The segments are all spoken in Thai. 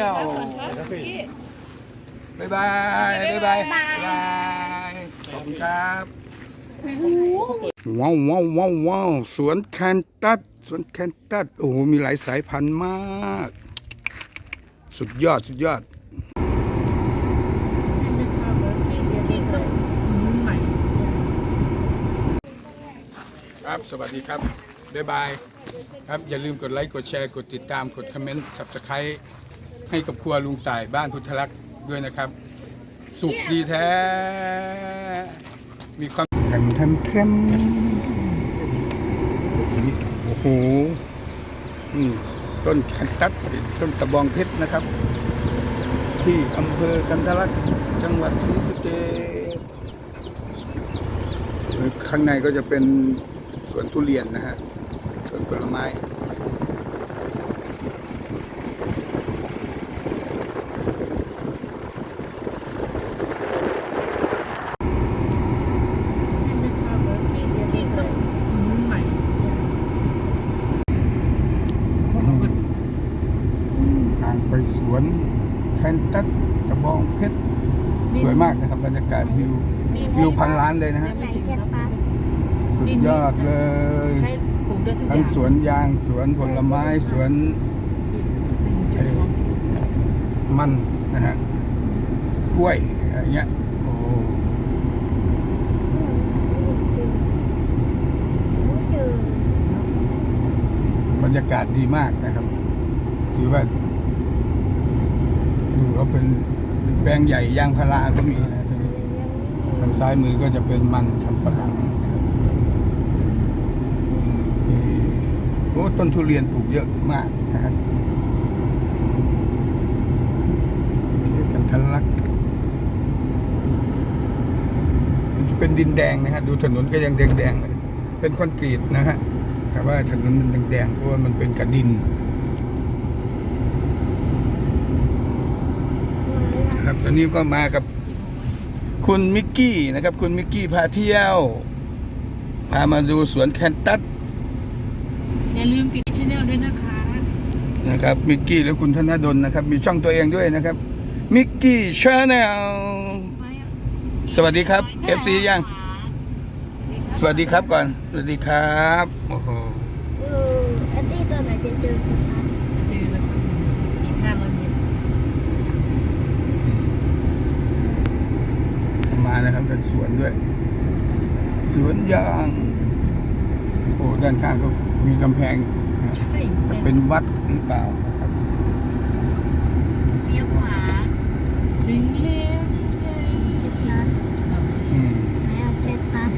ยวบ๊ายบายบ๊ายบายบ๊ายบายขอบคุณครับว้าวว้าวว้าวว้าวสวนแคนตัสสวนแคนตัสโอ้โหมีหลายสายพันธุ์มาก สุดยอดสุดยอดครับสวัสดีครับบ๊ายบายครับ อย่าลืมกดไลค์ กดแชร์ กดติดตาม กดคอมเมนต์สับสไครต์ ให้กับครัวลุงต่ายบ้านพุทธลักษณ์ด้วยนะครับ สุขดีแท้ มีความแทมแทมแทมโอ้โหอืมต้นคันตัดต้นตะบองเพชรนะครับ ที่อำเภอกันทะลักจังหวัดศรีสะเกษข้างในก็จะเป็นสวนทุเรียนนะฮะสวนผลไม้ ทางไป สวนแคนตัสตะบองเพชรสวยมากนะครับ บรรยากาศวิววิวพันล้านเลยนะฮะไหนเทียบปะสุดยอดเลยใช่ปลูกได้ทุกอทั้งย่างสวนยางสวนผลไม้สวนมันนะฮะกล้วยอะไรเงี้ยโอ้จืดบรรยากาศดีมากนะครับ ถือว่า ดูเขาเป็นแปลงใหญ่ยางพาราก็มีนะตรงนี้ทางซ้ายมือก็จะเป็นมันทำปะหลังนะครับนี่โอ้ต้นทุเรียนปลูกเยอะมากนะครับเขตกันทะลักมันจะเป็นดินแดงนะฮะดูถนนก็ยังแดงๆเลยเป็นคอนกรีตนะฮะแต่ว่าถนนมันแดงๆเพราะว่ามันเป็นกระดิน ครับต อนนี้ก็มากับคุณมิกกี้นะครับ คุณมิกกี้พาเที่ยว พามาดูสวนแคนตัสอย่าลืมติดชแนลด้วยนะคะนะครับมิกกี้และคุณธนดลนะครับ มีช่องตัวเองด้วยนะครับมิกกี้ชาแนลสวัสดีครับ FC ยังสวัสดีครับก่อน สวัสดีครับโอ้โห เอออันนี้ตอนไหนจะเจอกันคะ เจอแล้วอีกห้าร้อยเมตร มานะครับ เป็นสวนด้วย สวนยาง โอ้ด้านข้างก็มีกำแพงใช่จะเป็นวัดหรือเปล่านะครับถึงแล้วชิดนัดอืมไหนเอาเช็ดนัด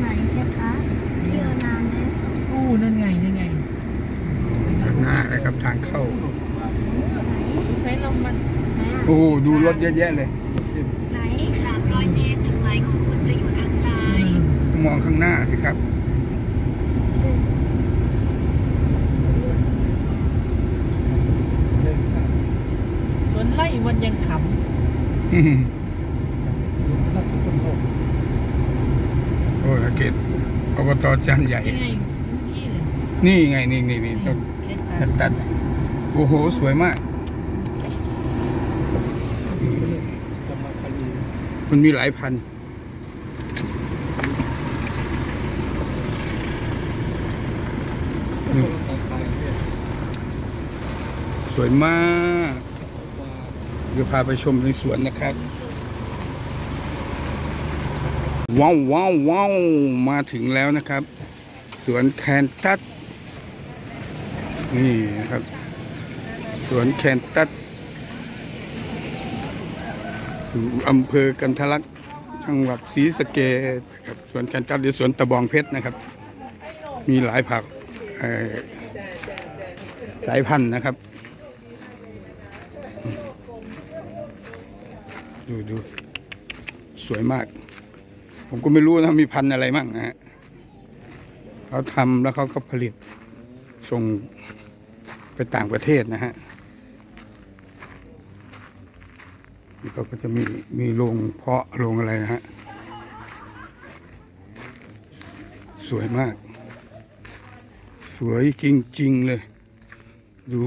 ไหนเช็ดนัดเที่ยวนานแล้วอู้นั่นไงนั่นไงข้างหน้านะครับทางเข้า ใช้ลมมันไหนอะโอ้โหดูรถเยอะแยะเลย ไหน อีก 300 เมตรจุดหมายของคุณจะอยู่ทางซ้าย มองข้างหน้าสิครับซึ่งสวนไร่วันยังขอืมโอ้ยเขตอบตจันใหญ่ำยังไงเมื่อกี้เลยนี่ไงนี่นี่นี่ต้นเช็ดแผ่นตัดโอ้โห สวยมาก มันมีหลายพันธุ์นี่ สวยมาก เดี๋ยวพาไปชมในสวนนะครับ ว้าวว้าวว้าวมาถึงแล้วนะครับ สวนแคนตัสนี่นะครับ สวนแคนตัสอยู่อำเภอกันทลักจังหวัดศรีสะเกษนะครับสวนแคนตัสหรือสวนตะบองเพชรนะครับ มีหลายผักสายพันธุ์นะครับ ดูดูสวยมาก ผมก็ไม่รู้นะมีพันธุ์อะไรมั่งนะฮะเขาทำแล้วเขาก็ผลิตส่งไปต่างประเทศนะฮะนี่เขาก็จะมีมีโรงเพาะโรงอะไรนะฮะสวยมาก สวยจริง ๆ เลย ดู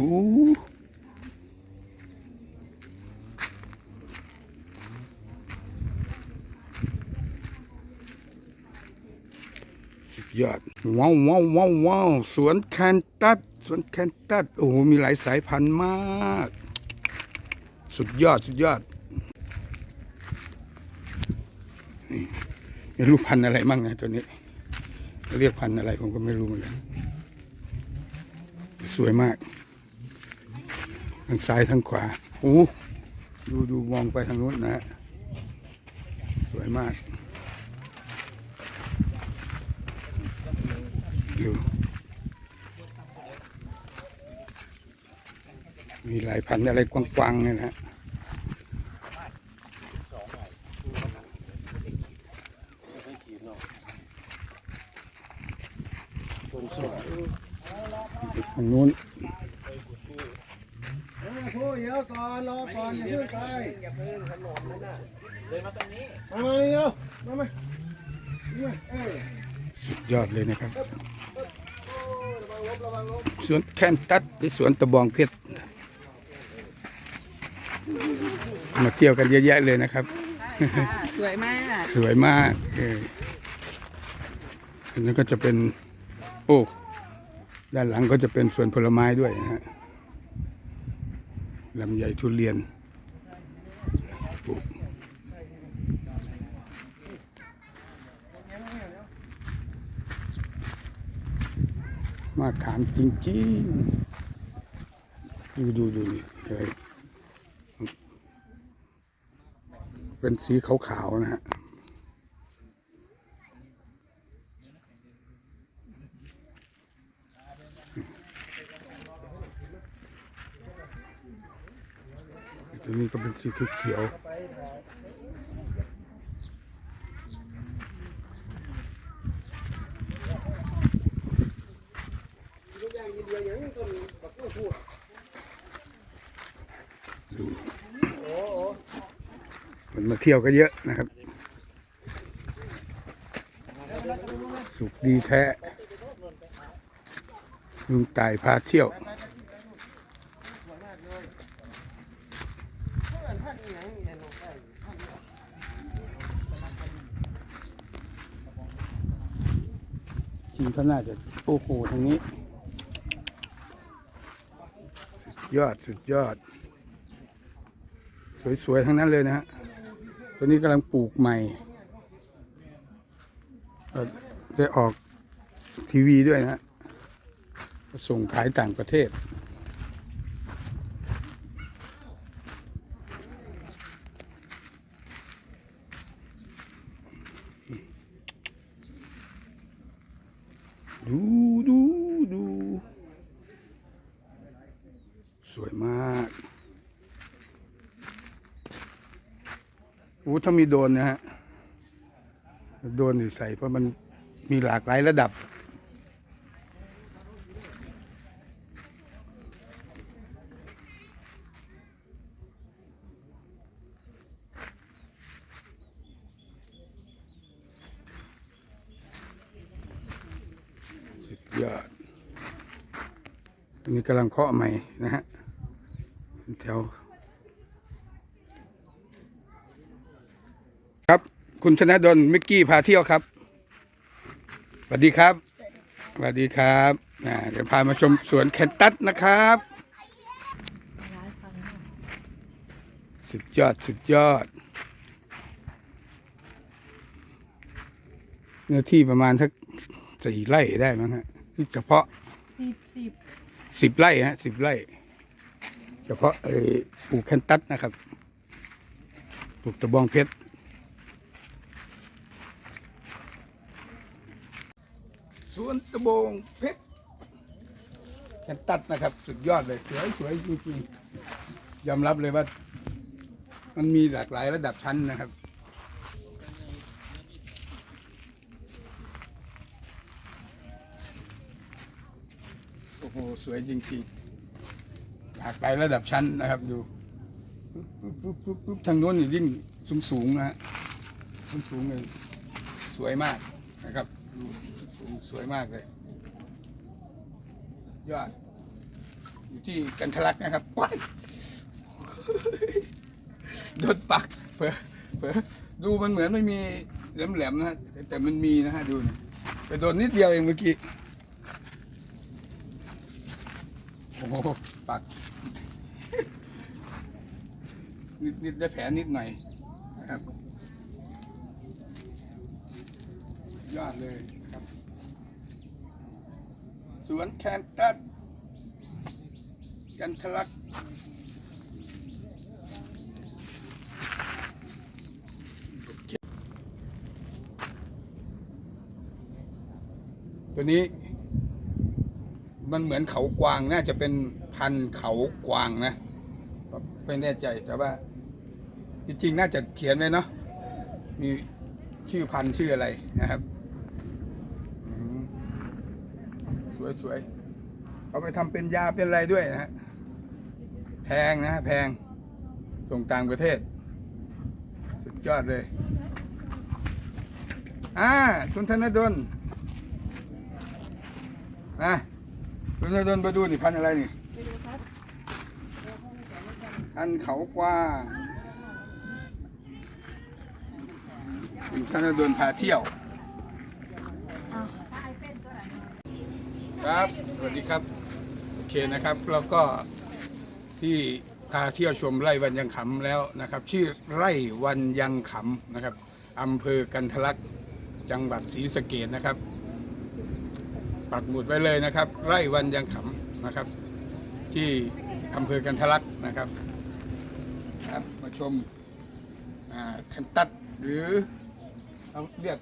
ยอดว้าวว้าวว้าวว้าวสวนแคนตัสสวนแคนตัสโอ้โหมีหลายสายพันธุ์มาก สุดยอดสุดยอดนี่รู้พันธุ์อะไรมั่งนะตัวนี้ เรียกพันธุ์อะไรผมก็ไม่รู้เหมือนกันสวยมากทางซ้ายทางขวาโอ้ดูดูมองไปทางนู้นนะฮะสวยมาก มีหลายพันอะไรกว้างๆเนี่ยนะฮะทางนู้นพูดเดี๋ยวก่อนรอก่อนอย่าเพิ่งไปอย่าเพิ่งถนนนั่นน่ะเดินมาตรงนี้มามาเร็วมามานี่มสุดยอดเลยนะครับสวนแคนตัดหรือสวนตะบองเพชร มาเที่ยวกันเยอะแยะเลยนะครับ สวยมาก สวยมากเอออันนั้นก็จะเป็นโอ้ด้านหลังก็จะเป็นสวนผลไม้ด้วยนะฮะลำไยทุเรียนปลูกมาถามจริงๆ ดูดูดูนี่เฮ้ย เป็นสีขาวๆนะฮะตัวนี้ก็เป็นสีเขียว มาเที่ยวก็เยอะนะครับ สุขดีแท้ลุงต่ายพาเที่ยวจริงเขาน่าจะโอ้โหทางนี้ ยอดสุดยอด สวยๆ ทั้งนั้นเลยนะฮะ ตัวนี้กำลังปลูกใหม่ได้ออกทีวีด้วยนะ ส่งขายต่างประเทศ ดูดูดู สวยมากโอ้ ถ้ามีโดนนะฮะ โดนี่ใส่เพราะมันมีหลากหลายระดับ สุดยอดอันนี้กำลังเคาะใหม่นะฮะแถว ครับคุณชนะดลมิกกี้พาเที่ยวครับสวัสดีครับสวัสดีครับอ่าเดี๋ยวพามาชมสวนแคนตัสนะครับ สุดยอดสุดยอด เนื้อที่ประมาณสักสี่ไร่ได้มั้งฮะที่เฉพาะสิบสิบสิบไร่ฮะสิบไร่ เฉพาะเออปลูกแคนตัสนะครับ ปลูกตะบองเพชร สวนตะบงเพชรแคนตัสนะครับ สุดยอดเลยสวยสวยจริงๆยอมรับเลยว่า มันมีหลากหลายระดับชั้นนะครับโอ้โหสวยจริงๆหลากหลายระดับชั้นนะครับดูปุ๊บทางโน้นนี่ยิ่งสูงสูงๆนะฮะสูงสูงๆเลยสวยมากนะครับ สวยมากเลย ยอด อยู่ที่กันทะลักนะครับว้ายโดนปักเผลอเผลอดูมันเหมือนไม่มีแหลมๆนะฮะแต่มันมีนะฮะดูนะไปโดนนิดเดียวเองเมื่อกี้โอ้โหปากนิดนิดได้แผลนิดหน่อยนะครับ ยอดเลย สวนแคนตัสกันทะลักตัวนี้ มันเหมือนเขากวางน่าจะเป็นพันเขากวางนะไม่แน่ใจแต่ว่า จริงๆ น่าจะเขียนไว้เนาะมีชื่อพันธุ์ชื่ออะไรนะครับอืม สวยๆเอาไปทำเป็นยาเป็นอะไรด้วยนะฮะแพงนะแพงส่งต่างประเทศ สุดยอดเลยอ่าคุณธนดลนะคุณธนดลมาดูนี่พันธ์อะไรนี่พันเขากว้างคุณธนดลพาเที่ยว ครับสวัสดีครับโอเคนะครับแล้วก็ที่พาเที่ยวชมไร่วันยังขำแล้วนะครับ ชื่อไร่วันยังขำนะครับอำเภอกันทะลักจังหวัดศรีสะเกดนะครับ ปักหมุดไว้เลยนะครับ ไร่วันยังขำนะครับ ที่อำเภอกันทะลักนะครับครับมาชมอ่าคันตัดหรือเขาเรียก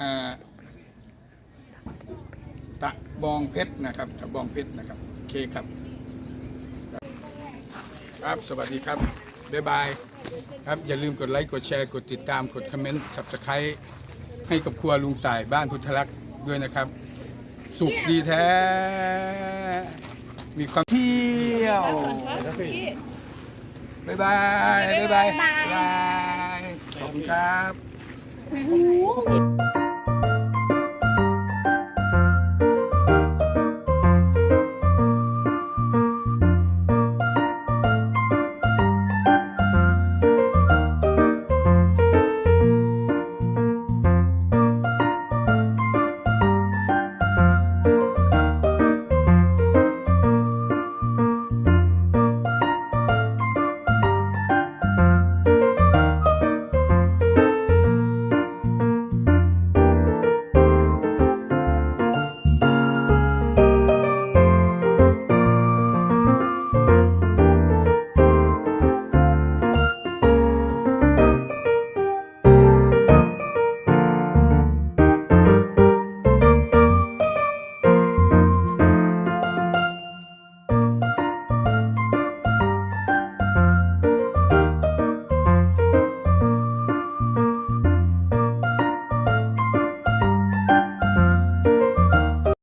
อ่า ตะบองเพชรนะครับตะบองเพชรนะครับโอเคครับ ครับสวัสดีครับบ๊ายบายครับอย่าลืมกดไลค์กดแชร์กดติดตามกดคอมเมนต์สับสไครต์ให้กับครัวลุงต่ายบ้านพุทธลักษณ์ด้วยนะครับ สุขดีแท้ มีความเที่ยวบ๊ายบายบ๊ายบายบ๊ายบายขอบคุณครับ